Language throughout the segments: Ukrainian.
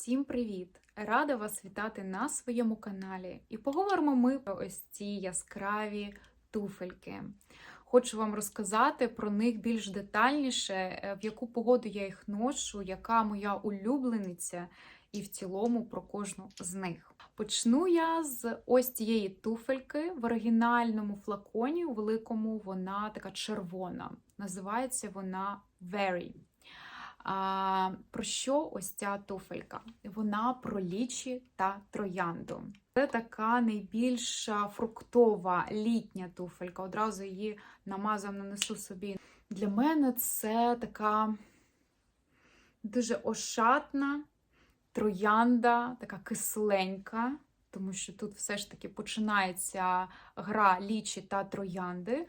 Всім привіт! Рада вас вітати на своєму каналі. І поговоримо ми про ось ці яскраві туфельки. Хочу вам розказати про них більш детальніше, е, в яку погоду я їх ношу, яка моя улюблениця, і в цілому про кожну з них. Почну я з ось цієї туфельки в оригінальному флаконі, у великому вона така червона. Називається вона Very. А, Про що ось ця туфелька? Вона про лічі та троянду. Це така найбільш фруктова літня туфелька. Одразу її намазом нанесу собі. Для мене це така дуже ошатна троянда, така кисленька, тому що тут все ж таки починається гра лічі та троянди.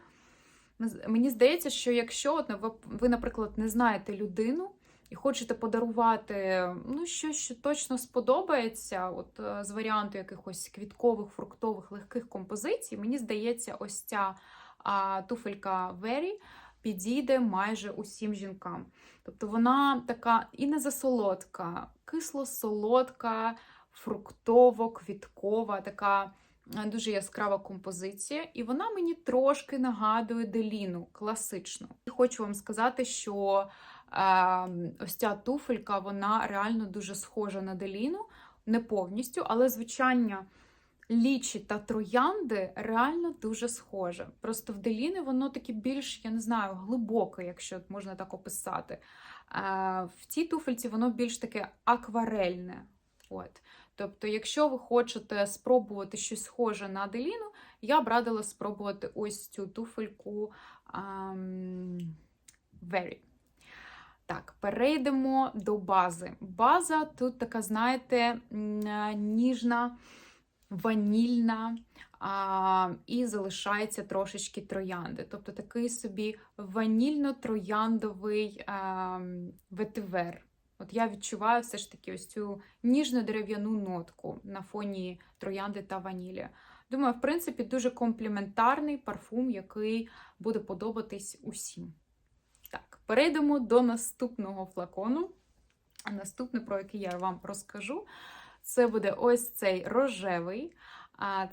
Мені здається, що якщо ви, наприклад, не знаєте людину і хочете подарувати ну, щось, що точно сподобається, от е, з варіанту якихось квіткових, фруктових, легких композицій, мені здається, ось ця а, туфелька Very підійде майже усім жінкам. Тобто вона така і не засолодка, кисло-солодка, фруктово-квіткова, така дуже яскрава композиція, і вона мені трошки нагадує деліну класичну. І хочу вам сказати, що е, ось ця туфелька, вона реально дуже схожа на деліну, не повністю, але звучання лічі та троянди реально дуже схоже. Просто в деліни воно таке більш, я не знаю, глибоке, якщо можна так описати. Е, в цій туфельці воно більш таке акварельне. От. Тобто, якщо ви хочете спробувати щось схоже на Аделіну, я б радила спробувати ось цю туфельку um, Very. Так, перейдемо до бази. База тут така, знаєте, ніжна, ванільна а, і залишається трошечки троянди. Тобто такий собі ванільно-трояндовий а, ветивер. От я відчуваю все ж таки ось цю ніжну дерев'яну нотку на фоні троянди та ванілі. Думаю, в принципі, дуже компліментарний парфум, який буде подобатись усім. Перейдемо до наступного флакону. Наступне, про який я вам розкажу, це буде ось цей рожевий.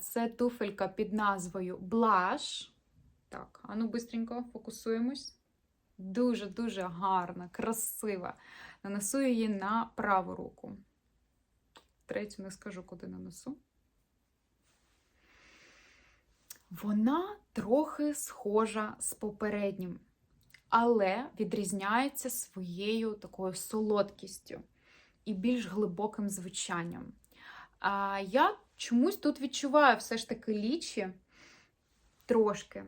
Це туфелька під назвою Blush. Так, а ну бистренько фокусуємось. Дуже-дуже гарна, красива. Нанесу її на праву руку. Третю не скажу, куди нанесу. Вона трохи схожа з попереднім, але відрізняється своєю такою солодкістю і більш глибоким звучанням. А я чомусь тут відчуваю все ж таки лічі трошки.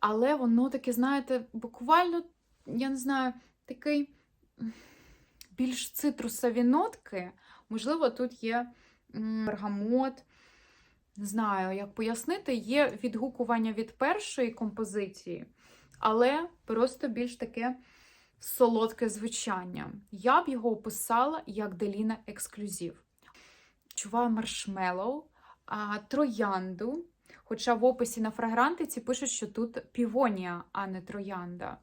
Але воно таке, знаєте, буквально, я не знаю, такий більш цитрусові нотки. Можливо, тут є бергамот. Не знаю, як пояснити, є відгукування від першої композиції, але просто більш таке солодке звучання. Я б його описала як Деліна ексклюзив. Чуваю маршмеллоу, троянду. Хоча в описі на фрагрантиці пишуть, що тут півонія, а не троянда.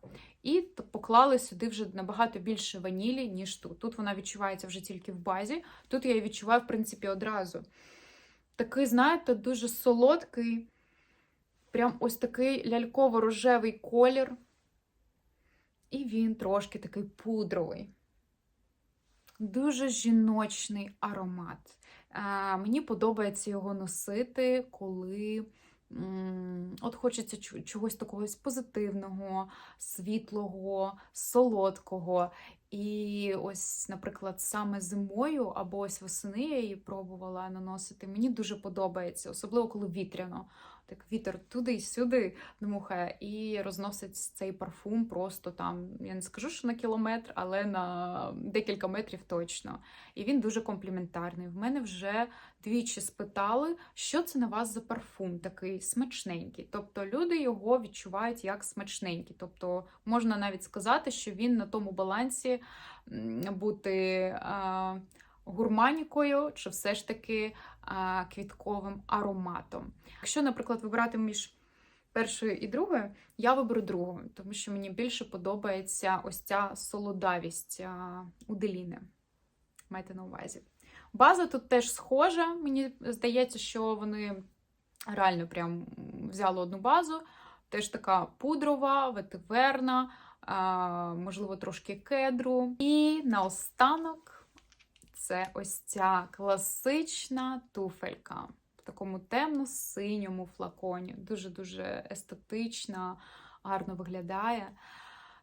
І поклали сюди вже набагато більше ванілі, ніж тут. Тут вона відчувається вже тільки в базі. Тут я її відчуваю, в принципі, одразу. Такий, знаєте, дуже солодкий, прям ось такий ляльково-рожевий колір. І він трошки такий пудровий. Дуже жіночний аромат. Мені подобається його носити, коли от хочеться чогось такого позитивного, світлого, солодкого. І ось, наприклад, саме зимою або ось восени я її пробувала наносити. Мені дуже подобається, особливо коли вітряно. Так вітер туди й сюди дмухає і розносить цей парфум просто там, я не скажу, що на кілометр, але на декілька метрів точно. І він дуже компліментарний. В мене вже двічі спитали, що це на вас за парфум, такий смачненький. Тобто люди його відчувають як смачненький. Тобто можна навіть сказати, що він на тому балансі бути. Гурманікою, чи все ж таки квітковим ароматом. Якщо, наприклад, вибирати між першою і другою, я виберу другу, тому що мені більше подобається ось ця солодавість у Деліни. майте на увазі. База тут теж схожа. Мені здається, що вони реально прям взяли одну базу. Теж така пудрова, ветиверна, можливо, трошки кедру. І наостанок це ось ця класична туфелька в такому темно-синьому флаконі. Дуже-дуже естетична, гарно виглядає.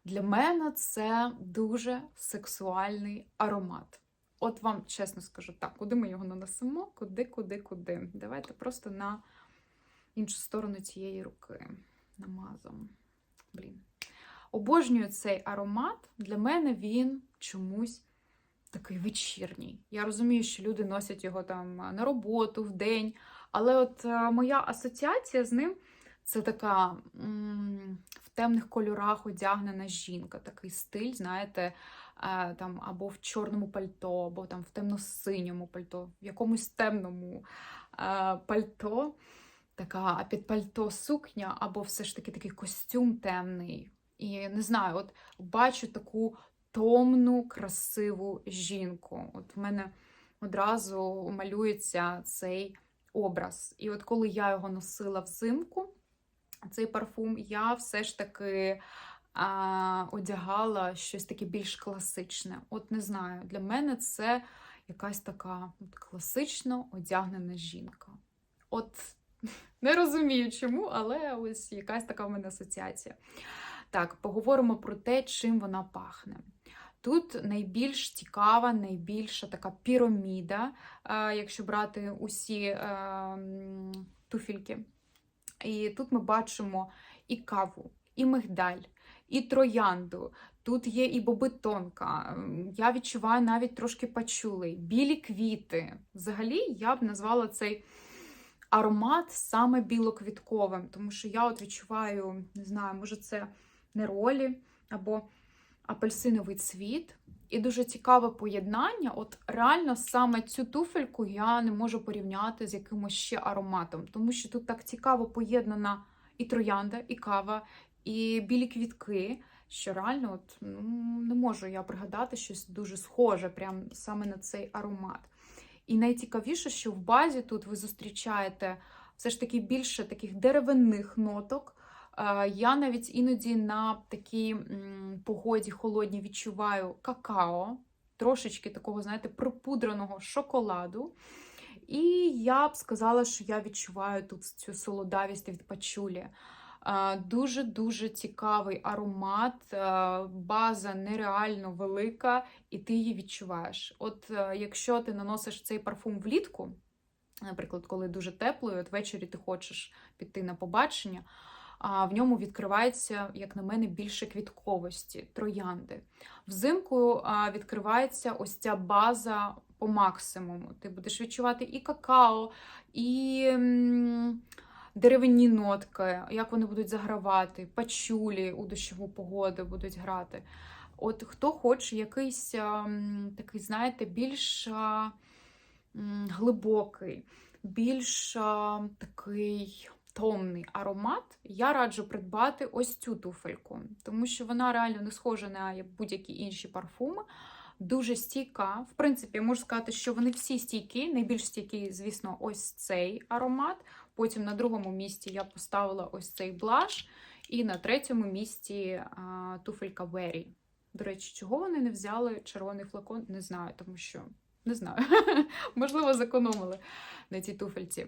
Для мене це дуже сексуальний аромат. От вам чесно скажу так, куди ми його нанесемо? Куди, куди, куди. Давайте просто на іншу сторону цієї руки намазом. Блін. Обожнюю цей аромат. Для мене він чомусь такий вечірній. Я розумію, що люди носять його там на роботу, в день. Але от е, моя асоціація з ним це така в темних кольорах одягнена жінка, такий стиль, знаєте, е, там або в чорному пальто, або там в темно-синьому пальто, в якомусь темному е, пальто, така під пальто сукня, або все ж таки такий костюм темний. І не знаю, от бачу таку томну, красиву жінку. От в мене одразу малюється цей образ. І от коли я його носила взимку, цей парфум, я все ж таки а, одягала щось таке більш класичне. От не знаю, для мене це якась така от, класично одягнена жінка. От не розумію чому, але ось якась така в мене асоціація. Так, поговоримо про те, чим вона пахне. Тут найбільш цікава, найбільша така піраміда, е, якщо брати усі е, туфельки. І тут ми бачимо і каву, і мигдаль, і троянду. Тут є і бобитонка. Я відчуваю навіть трошки пачули, білі квіти. Взагалі, я б назвала цей аромат саме білоквітковим, тому що я от відчуваю, не знаю, може це неролі або апельсиновий цвіт. І дуже цікаве поєднання. От реально саме цю туфельку я не можу порівняти з якимось ще ароматом, тому що тут так цікаво поєднана і троянда, і кава, і білі квітки. Що реально, от, ну, не можу я пригадати щось дуже схоже, прям саме на цей аромат. І найцікавіше, що в базі тут ви зустрічаєте все ж таки більше таких деревинних ноток. Я навіть іноді на такій погоді холодній відчуваю какао, трошечки такого, знаєте, припудреного шоколаду. І я б сказала, що я відчуваю тут цю солодавість від пачулі. Дуже-дуже цікавий аромат, база нереально велика, і ти її відчуваєш. От е, якщо ти наносиш цей парфум влітку, наприклад, коли дуже тепло, і от ввечері ти хочеш піти на побачення, а в ньому відкривається, як на мене, більше квітковості, троянди. Взимку відкривається ось ця база по максимуму. Ти будеш відчувати і какао, і деревинні нотки, як вони будуть загравати, пачулі у дощову погоду будуть грати. От хто хоче якийсь такий, знаєте, більш глибокий, більш такий томний аромат, я раджу придбати ось цю туфельку, тому що вона реально не схожа на будь-які інші парфуми. Дуже стійка. В принципі, я можу сказати, що вони всі стійкі. Найбільш стійкий, звісно, ось цей аромат. Потім на другому місці я поставила ось цей блаш. І на третьому місці а, туфелька Very. До речі, чого вони не взяли червоний флакон? Не знаю, тому що не знаю. Можливо, зекономили на цій туфельці.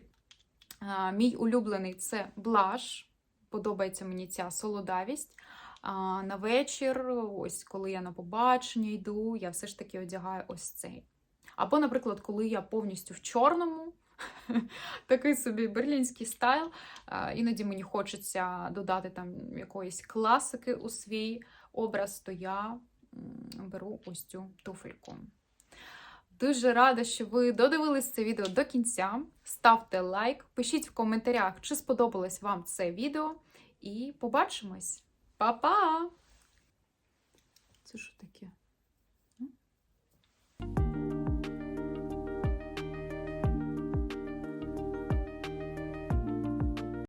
Мій улюблений це блаш. Подобається мені ця солодавість. А на вечір, ось коли я на побачення йду, я все ж таки одягаю ось цей. Або, наприклад, коли я повністю в чорному, такий собі берлінський стайл. Іноді мені хочеться додати там якоїсь класики у свій образ, то я беру ось цю туфельку. Дуже рада, що ви додивились це відео до кінця. Ставте лайк, пишіть в коментарях, чи сподобалось вам це відео. І побачимось! Па-па! Це що таке?